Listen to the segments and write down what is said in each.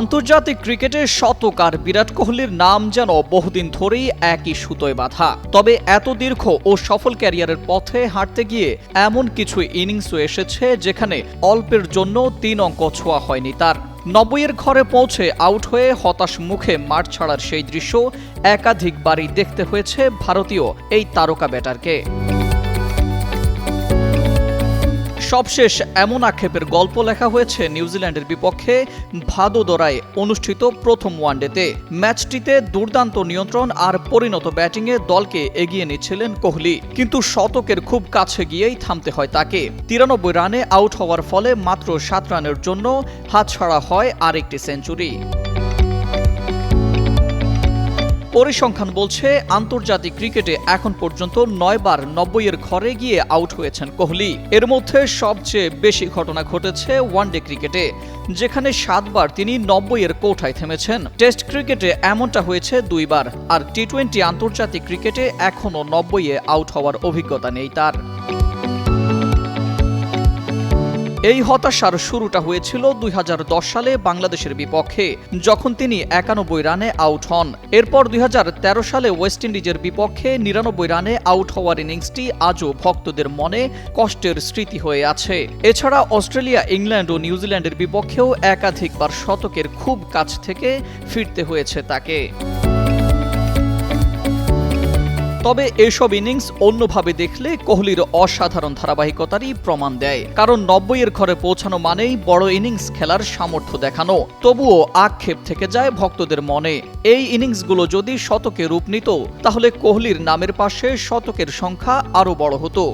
আন্তর্জাতিক ক্রিকেটে শতক আর বিরাট কোহলির নাম যেন বহুদিন ধরেই একই সুতোয় বাঁধা। তবে এত দীর্ঘ ও সফল ক্যারিয়ারের পথে হাঁটতে গিয়ে এমন কিছু ইনিংসও এসেছে যেখানে অল্পের জন্য তিন অঙ্ক ছোঁয়া হয়নি তার। নব্বইয়ের ঘরে পৌঁছে আউট হয়ে হতাশ মুখে মাঠ ছাড়ার সেই দৃশ্য একাধিকবারই দেখতে হয়েছে ভারতীয় এই তারকা ব্যাটারকে। সবশেষ এমন আক্ষেপের গল্প লেখা হয়েছে নিউজিল্যান্ডের বিপক্ষে ভাদোদরায় অনুষ্ঠিত প্রথম ওয়ানডেতে। ম্যাচটিতে দুর্দান্ত নিয়ন্ত্রণ আর পরিণত ব্যাটিংয়ে দলকে এগিয়ে নিচ্ছিলেন কোহলি। কিন্তু শতকের খুব কাছে গিয়েই থামতে হয় তাকে। তিরানব্বই রানে আউট হওয়ার ফলে মাত্র সাত রানের জন্য হাতছাড়া হয় আরেকটি সেঞ্চুরি। পরিসংখ্যান বলছে, আন্তর্জাতিক ক্রিকেটে এখন পর্যন্ত নয়বার নব্বইয়ের ঘরে গিয়ে আউট হয়েছেন কোহলি। এর মধ্যে সবচেয়ে বেশি ঘটনা ঘটেছে ওয়ানডে ক্রিকেটে, যেখানে সাতবার তিনি নব্বইয়ের কোঠায় থেমেছেন। টেস্ট ক্রিকেটে এমনটা হয়েছে দুইবার, আর টি টোয়েন্টি আন্তর্জাতিক ক্রিকেটে এখনও নব্বইয়ে আউট হওয়ার অভিজ্ঞতা নেই তার। এই হতাশার শুরুটা হয়েছিল দুই হাজার দশ সালে বাংলাদেশের বিপক্ষে, যখন তিনি একানব্বই রানে আউট হন। এরপর দুই হাজার তেরো সালে ওয়েস্ট ইন্ডিজের বিপক্ষে নিরানব্বই রানে আউট হওয়ার ইনিংসটি আজও ভক্তদের মনে কষ্টের স্মৃতি হয়ে আছে। এছাড়া অস্ট্রেলিয়া, ইংল্যান্ড ও নিউজিল্যান্ডের বিপক্ষেও একাধিকবার শতকের খুব কাছ থেকে ফিরতে হয়েছে তাকে। তবে এসব ইনিংস অন্যভাবে দেখলে কোহলির অসাধারণ ধারাবাহিকতারই প্রমাণ দেয়। কারণ নব্বইয়ের ঘরে পৌঁছানো মানেই বড় ইনিংস খেলার সামর্থ্য দেখানো। তবুও আক্ষেপ থেকে যায় ভক্তদের মনে। এই ইনিংসগুলো যদি শতকে রূপ নিত, তাহলে কোহলির নামের পাশে শতকের সংখ্যা আরও বড় হতো।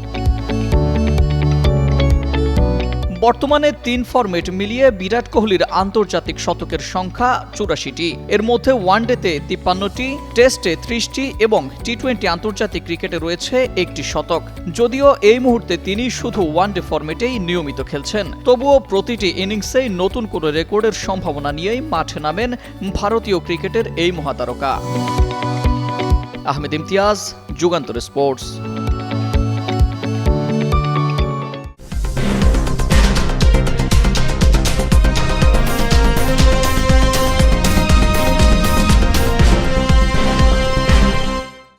বর্তমানে তিন ফরম্যাট মিলিয়ে বিরাট কোহলির আন্তর্জাতিক শতকের সংখ্যা চুরাশিটি। এর মধ্যে ওয়ানডেতে তিপ্পান্নটি, টেস্টে ত্রিশটি এবং টি টোয়েন্টি আন্তর্জাতিক ক্রিকেটে রয়েছে একটি শতক। যদিও এই মুহূর্তে তিনি শুধু ওয়ানডে ফরম্যাটেই নিয়মিত খেলছেন। তবুও প্রতিটি ইনিংসেই নতুন কোনো রেকর্ডের সম্ভাবনা নিয়েই মাঠে নামেন ভারতীয় ক্রিকেটের এই মহাতারকা। আহমেদ ইমতিয়াজ, যুগান্তর স্পোর্টস।